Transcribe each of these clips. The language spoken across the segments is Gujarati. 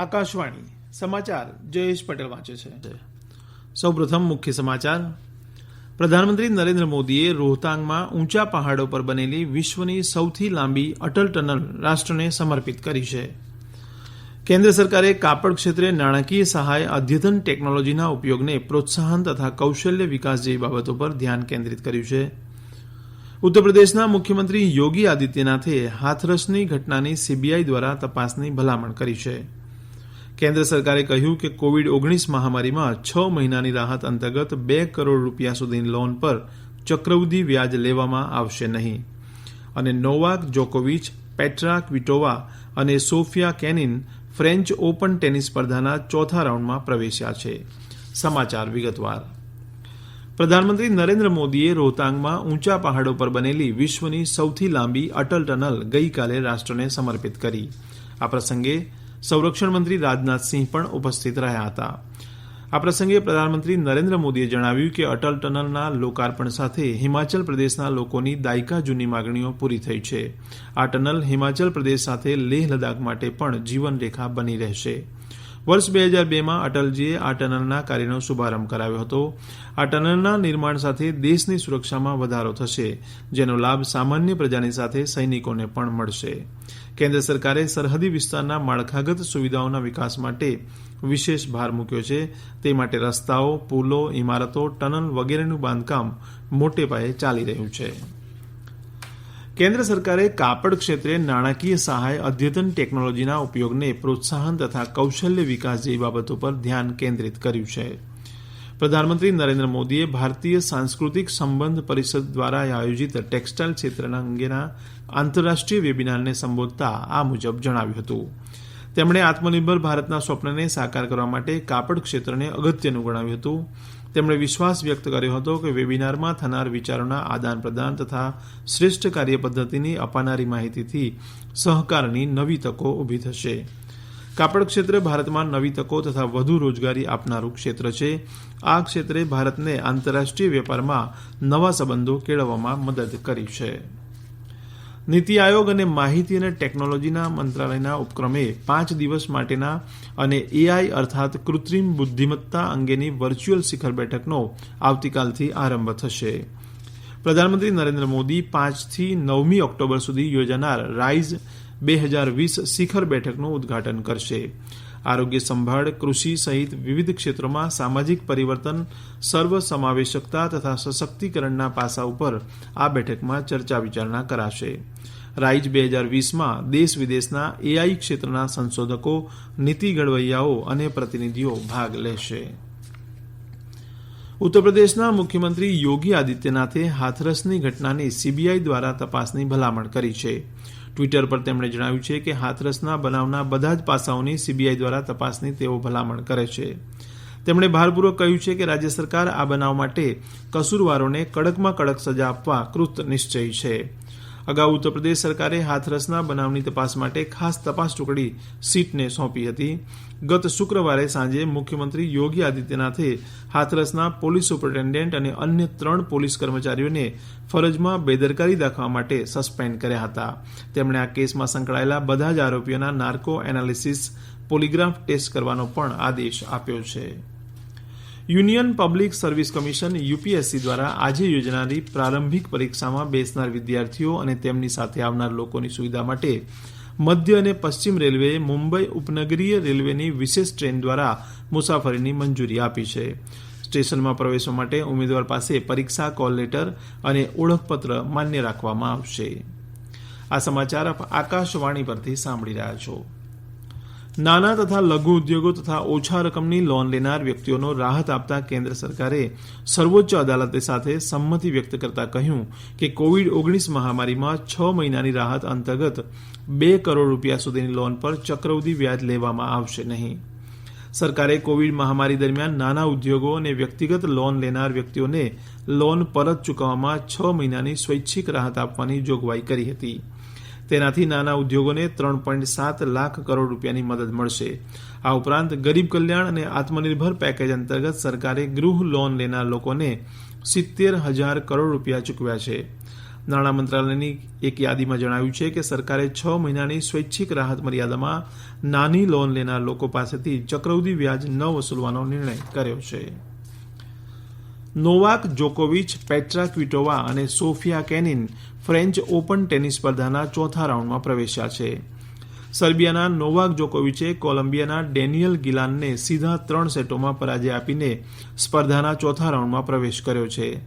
આકાશવાણી, સમાચાર, જયેશ પટેલ વાંચે છે. સૌપ્રથમ મુખ્ય સમાચાર. પ્રધાનમંત્રી નરેન્દ્ર મોદીએ રોહતાંગમાં ઊંચા પહાડો પર બનેલી વિશ્વની સૌથી લાંબી અટલ ટનલ રાષ્ટ્રને સમર્પિત કરી છે. કેન્દ્ર સરકારે કાપડ ક્ષેત્રે નાણાકીય સહાય, અદ્યતન ટેકનોલોજીના ઉપયોગને પ્રોત્સાહન તથા કૌશલ્ય વિકાસ જેવી બાબતો પર ધ્યાન કેન્દ્રિત કર્યું છે. ઉત્તરપ્રદેશના મુખ્યમંત્રી યોગી આદિત્યનાથે હાથરસની ઘટનાની સીબીઆઈ દ્વારા તપાસની ભલામણ કરી છે. કેન્દ્ર સરકારે કહ્યું કે કોવિડ ઓગણીસ મહામારીમાં છ મહિનાની રાહત અંતર્ગત બે કરોડ રૂપિયા સુધીની લોન પર ચક્રવૃદ્ધિ વ્યાજ લેવામાં આવશે નહીં. અને નોવાક જોકોવિચ પેટ્રા ક્વિટોવા અને Sofia Kenin French Open tennis સ્પર્ધાના ચોથા રાઉન્ડમાં પ્રવેશ્યા છે. સમાચાર વિગતવાર. પ્રધાનમંત્રી નરેન્દ્ર મોદીએ રોહતાંગમાં ઊંચા પહાડો પર બનેલી વિશ્વની સૌથી લાંબી અટલ ટનલ ગઈકાલે રાષ્ટ્રને સમર્પિત કરી. આ પ્રસંગે સંરક્ષણ મંત્રી રાજનાથસિંહ પણ ઉપસ્થિત રહ્યા હતા. આ પ્રસંગે પ્રધાનમંત્રી નરેન્દ્ર મોદીએ જણાવ્યું કે અટલ ટનલના લોકાર્પણ સાથે હિમાચલ પ્રદેશના લોકોની દાયકા જૂની માગણીઓ પૂરી થઈ છે. આ ટનલ હિમાચલ પ્રદેશ સાથે લેહ લદ્દાખ માટે પણ જીવનરેખા બની રહેશે. વર્ષ બે હજાર બેમાં અટલજીએ આ ટનલના કાર્યનો શુભારંભ કરાવ્યો હતો. આ ટનલના નિર્માણ સાથે દેશની સુરક્ષામાં વધારો થશે, જેનો લાભ સામાન્ય પ્રજાની સાથે સૈનિકોને પણ મળશે. કેન્દ્ર સરકારે સરહદી વિસ્તારના માળખાગત સુવિધાઓના વિકાસ માટે વિશેષ ભાર મૂક્યો છે. તે માટે રસ્તાઓ, પુલો, ઇમારતો, ટનલ વગેરેનું બાંધકામ મોટે પાયે ચાલી રહ્યું છે. કેન્દ્ર સરકારે કાપડ ક્ષેત્રે નાણાકીય સહાય અદ્યતન ટેકનોલોજીના ઉપયોગને પ્રોત્સાહન તથા કૌશલ્ય વિકાસ જેવી બાબતો પર ધ્યાન કેન્દ્રિત કર્યું છે. પ્રધાનમંત્રી નરેન્દ્ર મોદીએ ભારતીય સાંસ્કૃતિક સંબંધ પરિષદ દ્વારા આયોજિત ટેક્સટાઇલ ક્ષેત્રના અંગેના આંતરરાષ્ટ્રીય વેબિનારને સંબોધતા આ મુજબ જણાવ્યું હતું. તેમણે આત્મનિર્ભર ભારતના સ્વપ્નને સાકાર કરવા માટે કાપડ ક્ષેત્રને અગત્યનું ગણાવ્યું હતું. તેમણે વિશ્વાસ વ્યક્ત કર્યો હતો કે વેબિનારમાં થનાર વિચારોના આદાન પ્રદાન તથા શ્રેષ્ઠ કાર્ય પદ્ધતિની અપાનારી માહિતીથી સહકારની નવી તકો ઊભી થશે. કાપડ ક્ષેત્ર ભારતમાં નવી તકો તથા વધુ રોજગારી આપનારું ક્ષેત્ર છે. આ ક્ષેત્રે ભારતને આંતરરાષ્ટ્રીય વેપારમાં નવા સંબંધો કેળવવામાં મદદ કરી છે. નીતિ આયોગ અને માહિતી અને ટેકનોલોજીના મંત્રાલયના ઉપક્રમે પાંચ દિવસ માટેના અને એઆઈ અર્થાત કૃત્રિમ બુદ્ધિમત્તા અંગેની વર્ચ્યુઅલ શિખર બેઠકનો આવતીકાલથી આરંભ થશે. પ્રધાનમંત્રી નરેન્દ્ર મોદી પાંચથી નવમી ઓક્ટોબર સુધી યોજાનાર રાઇઝ બે હજાર વીસ શિખર બેઠકનું ઉદઘાટન કરશે. આરોગ્ય સંભાળ, કૃષિ સહિત વિવિધ ક્ષેત્રોમાં સામાજિક પરિવર્તન, સર્વસમાવેશકતા તથા સશક્તિકરણના પાસા ઉપર આ બેઠકમાં ચર્ચા વિચારણા કરાશે. રાઇઝ બે હજાર વીસમાં દેશ વિદેશના એઆઈ ક્ષેત્રના સંશોધકો, નીતિ ઘડવૈયાઓ અને પ્રતિનિધિઓ ભાગ લેશે. ઉત્તરપ્રદેશના મુખ્યમંત્રી યોગી આદિત્યનાથે હાથરસની ઘટનાની સીબીઆઈ દ્વારા તપાસની ભલામણ કરી છે. ટ્વિટર પર તેમણે જણાવ્યું છે કે હાથરસના બનાવના બધા જ પાસાઓની સીબીઆઈ દ્વારા તપાસની તેઓ ભલામણ કરે છે. તેમણે ભારપૂર્વક કહ્યું છે કે રાજ્ય સરકાર આ બનાવ માટે કસૂરવારોને કડકમાં કડક સજા આપવા કૃત નિશ્ચયી છે. અગાઉ ઉત્તરપ્રદેશ સરકારે હાથરસના બનાવની તપાસ માટે ખાસ તપાસ ટુકડી સીટને સોંપી હતી. ગત શુક્રવારે સાંજે મુખ્યમંત્રી યોગી આદિત્યનાથે હાથરસના પોલીસ સુપરિન્ટેન્ડન્ટ અને અન્ય ત્રણ પોલીસ કર્મચારીઓને ફરજમાં બેદરકારી દાખવવા માટે સસ્પેન્ડ કર્યા હતા. તેમણે આ કેસમાં સંકળાયેલા બધા જ આરોપીઓના નાર્કો એનાલિસિસ પોલીગ્રાફ ટેસ્ટ કરવાનો પણ આદેશ આપ્યો છે. Union Public Service Commission, UPSC દ્વારા આજે યોજાનારી પ્રારંભિક પરીક્ષામાં બેસનાર વિદ્યાર્થીઓ અને તેમની સાથે આવનાર લોકોની સુવિધા માટે મધ્ય અને પશ્ચિમ રેલવેએ મુંબઈ ઉપનગરીય રેલવેની વિશેષ ટ્રેન દ્વારા મુસાફરીની મંજૂરી આપી છે. સ્ટેશનમાં પ્રવેશવા માટે ઉમેદવાર પાસે પરીક્ષા કોલ લેટર અને ઓળખપત્ર માન્ય રાખવામાં આવશે. આ સમાચાર આપ આકાશવાણી પરથી સાંભળી રહ્યા છો. નાના તથા લઘુ ઉદ્યોગો તથા ઓછા રકમની લોન લેનાર વ્યક્તિઓનો રાહત આપતા કેન્દ્ર સરકારે સર્વોચ્ચ અદાલત સાથે સંમતિ વ્યક્ત કરતા કહ્યું કે કોવિડ ઓગણીસ મહામારીમાં છ મહિનાની રાહત અંતર્ગત બે કરોડ રૂપિયા સુધીની લોન પર ચક્રવૃદ્ધિ વ્યાજ લેવામાં આવશે નહીં. સરકારે કોવિડ મહામારી દરમિયાન નાના ઉદ્યોગો અને વ્યક્તિગત લોન લેનાર વ્યક્તિઓને લોન પરત ચૂકવવામાં છ મહિનાની સ્વૈચ્છિક રાહત આપવાની જોગવાઈ કરી હતી. તેનાથી નાના ઉદ્યોગોને ત્રણ પોઈન્ટ સાત લાખ કરોડ રૂપિયાની મદદ મળશે. આ ઉપરાંત ગરીબ કલ્યાણ અને આત્મનિર્ભર પેકેજ અંતર્ગત સરકારે ગૃહ લોન લેનાર લોકોને સિત્તેર હજાર કરોડ રૂપિયા ચૂકવ્યા છે. નાણાં મંત્રાલયની એક યાદીમાં જણાવ્યું છે કે સરકારે છ મહિનાની સ્વૈચ્છિક રાહત મર્યાદામાં નાની લોન લેનાર લોકો પાસેથી ચક્રવૃદ્ધિ વ્યાજ ન વસૂલવાનો નિર્ણય કર્યો છે. નોવાક જોકોવિચ, પેટ્રા ક્વિટોવા અને Sofia Kenin French Open tennis સ્પર્ધાના ચોથા રાઉન્ડમાં પ્રવેશ્યા છે. સર્બિયાના નોવાક જોકોવિચે કોલંબિયાના ડેનિયલ ગિલાનને સીધા ત્રણ સેટોમાં પરાજય આપીને સ્પર્ધાના ચોથા રાઉન્ડમાં પ્રવેશ કર્યો છે.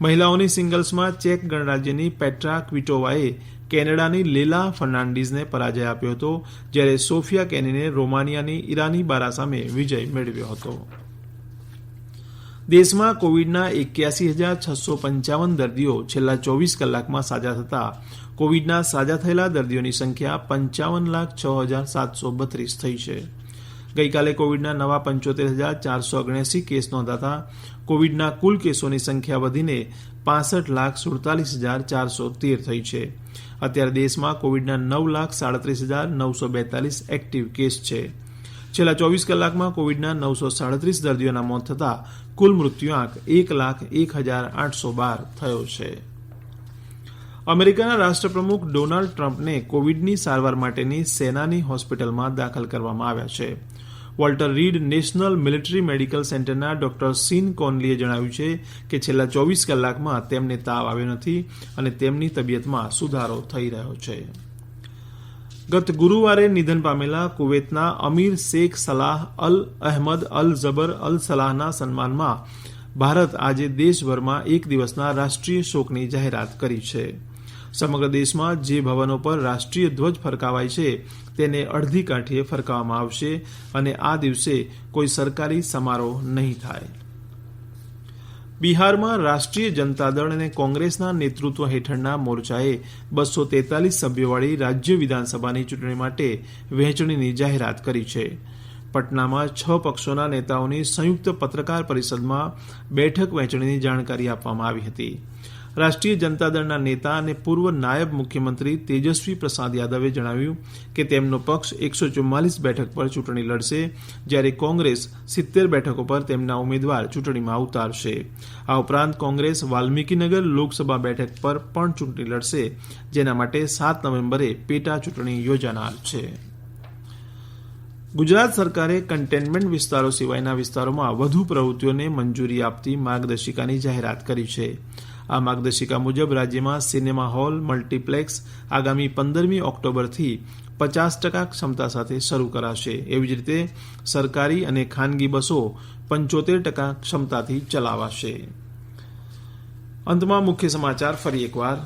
મહિલાઓની સિંગલ્સમાં ચેક ગણરાજ્યની પેટ્રા ક્વિટોવાએ કેનેડાની લેલા ફર્નાન્ડીઝને પરાજય આપ્યો હતો, જ્યારે સોફિયા કેનીને રોમાનિયાની ઈરાની બારા સામે વિજય મેળવ્યો હતો. દેશમાં કોવિડના એક્યાસી હજાર છસો પંચાવન દર્દીઓ છેલ્લા ચોવીસ કલાકમાં સાજા થતાં. કોવિડના સાજા થયેલા દર્દીઓની સંખ્યા પંચાવન લાખ છ હજાર સાતસો બત્રીસ થઈ છે. ગઈકાલે કોવિડના નવા પંચોતેર હજાર ચારસો ઓગણએસી કેસ નોંધાતા કોવિડના કુલ કેસોની સંખ્યા વધીને પાસઠ લાખ સુડતાલીસ હજાર ચારસો તેર થઈ છે. અત્યારે દેશમાં કોવિડના નવ લાખ સાડત્રીસ હજાર નવસો બેતાલીસ એક્ટિવ કેસ છે. છેલ્લા ચોવીસ કલાકમાં કોવિડના નવસો સાડત્રીસ દર્દીઓના મોત થતાં કુલ મૃત્યુઆંક એક લાખ એક હજાર આઠસો બાર થયો છે. અમેરિકાના રાષ્ટ્રપ્રમુખ ડોનાલ્ડ ટ્રમ્પને કોવિડની સારવાર માટેની સેનાની હોસ્પિટલમાં દાખલ કરવામાં આવ્યા છે. Walter Reed National Military Medical સેન્ટરના ડોક્ટર સીન કોનલીએ જણાવ્યું છે કે છેલ્લા ચોવીસ કલાકમાં તેમને તાવ આવ્યો નથી અને તેમની તબિયતમાં સુધારો થઈ રહ્યો છે. ગત ગુરુવારે નિધન પામેલા કુવૈતના અમીર શેખ સલાહ અલ અહેમદ અલ ઝબર અલ સલાહના સન્માનમાં ભારત આજે દેશભરમાં એક દિવસના રાષ્ટ્રીય શોકની જાહેરાત કરી છે. સમગ્ર દેશમાં જે ભવનો પર રાષ્ટ્રીય ધ્વજ ફરકાવાય છે, તેને અડધી કાંઠીએ ફરકાવવામાં આવશે અને આ દિવસે કોઈ સરકારી સમારોહ નહીં થાય. બિહારમાં રાષ્ટ્રીય જનતા દળ અને કોંગ્રેસના નેતૃત્વ હેઠળના મોરચાએ બસો તેતાલીસ સભ્યોવાળી રાજ્ય વિધાનસભાની ચૂંટણી માટે વહેંચણીની જાહેરાત કરી છે. પટનામાં છ પક્ષોના નેતાઓની સંયુક્ત પત્રકાર પરિષદમાં બેઠક વહેંચણીની જાણકારી આપવામાં આવી હતી. રાષ્ટ્રીય જનતા દળના નેતા અને પૂર્વ નાયબ મુખ્યમંત્રી તેજસ્વી પ્રસાદ યાદવે જણાવ્યું કે તેમનો પક્ષ એકસો ચુમ્માલીસ બેઠક પર ચૂંટણી લડશે, જ્યારે કોંગ્રેસ સિત્તેર બેઠકો પર તેમના ઉમેદવાર ચૂંટણીમાં ઉતારશે. આ ઉપરાંત કોંગ્રેસ વાલ્મીકીનગર લોકસભા બેઠક પર પણ ચૂંટણી લડશે, જેના માટે સાત નવેમ્બરે પેટા ચૂંટણી યોજાનાર છે. ગુજરાત સરકારે કન્ટેનમેન્ટ વિસ્તારો સિવાયના વિસ્તારોમાં વધુ પ્રવૃત્તિઓને મંજૂરી આપતી માર્ગદર્શિકાની જાહેરાત કરી છે. આ માર્ગદર્શિકા મુજબ રાજ્યમાં સિનેમા હોલ, મલ્ટીપ્લેક્સ આગામી પંદરમી ઓક્ટોબરથી પચાસ ટકા ક્ષમતા સાથે શરૂ કરાશે. એવી જ રીતે સરકારી અને ખાનગી બસો પંચોતેર ટકા ક્ષમતાથી ચલાવાશે. અંતમાં મુખ્ય સમાચાર ફરી એકવાર.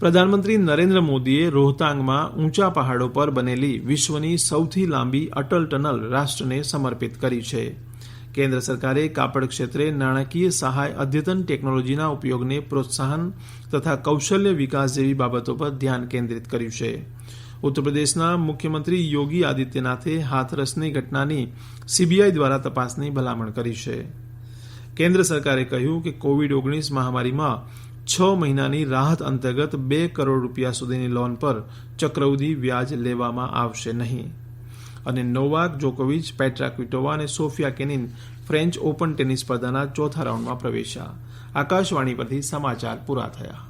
પ્રધાનમંત્રી નરેન્દ્ર મોદીએ રોહતાંગમાં ઊંચા પહાડો પર બનેલી વિશ્વની સૌથી લાંબી અટલ ટનલ રાષ્ટ્રને સમર્પિત કરી છે. કેન્દ્ર સરકારે કાપડ ક્ષેત્રે નાણાકીય સહાય અદ્યતન ટેકનોલોજીના ઉપયોગને પ્રોત્સાહન તથા કૌશલ્ય વિકાસ જેવી બાબતો પર ધ્યાન કેન્દ્રિત કર્યું છે. ઉત્તરપ્રદેશના મુખ્યમંત્રી યોગી આદિત્યનાથે હાથરસની ઘટનાની સીબીઆઈ દ્વારા તપાસની ભલામણ કરી છે. કેન્દ્ર સરકારે કહ્યું કે કોવિડ ઓગણીસ મહામારીમાં છ મહિનાની રાહત અંતર્ગત બે કરોડ રૂપિયા સુધીની લોન પર ચક્રવૃદ્ધિ વ્યાજ લેવામાં આવશે નહીં. અને નોવાક જોકોવિચ પેટ્રા ક્વિટોવા અને Sofia Kenin French Open tennis સ્પર્ધાના ચોથા રાઉન્ડમાં પ્રવેશ્યા. આકાશવાણી પરથી સમાચાર પૂરા થયા.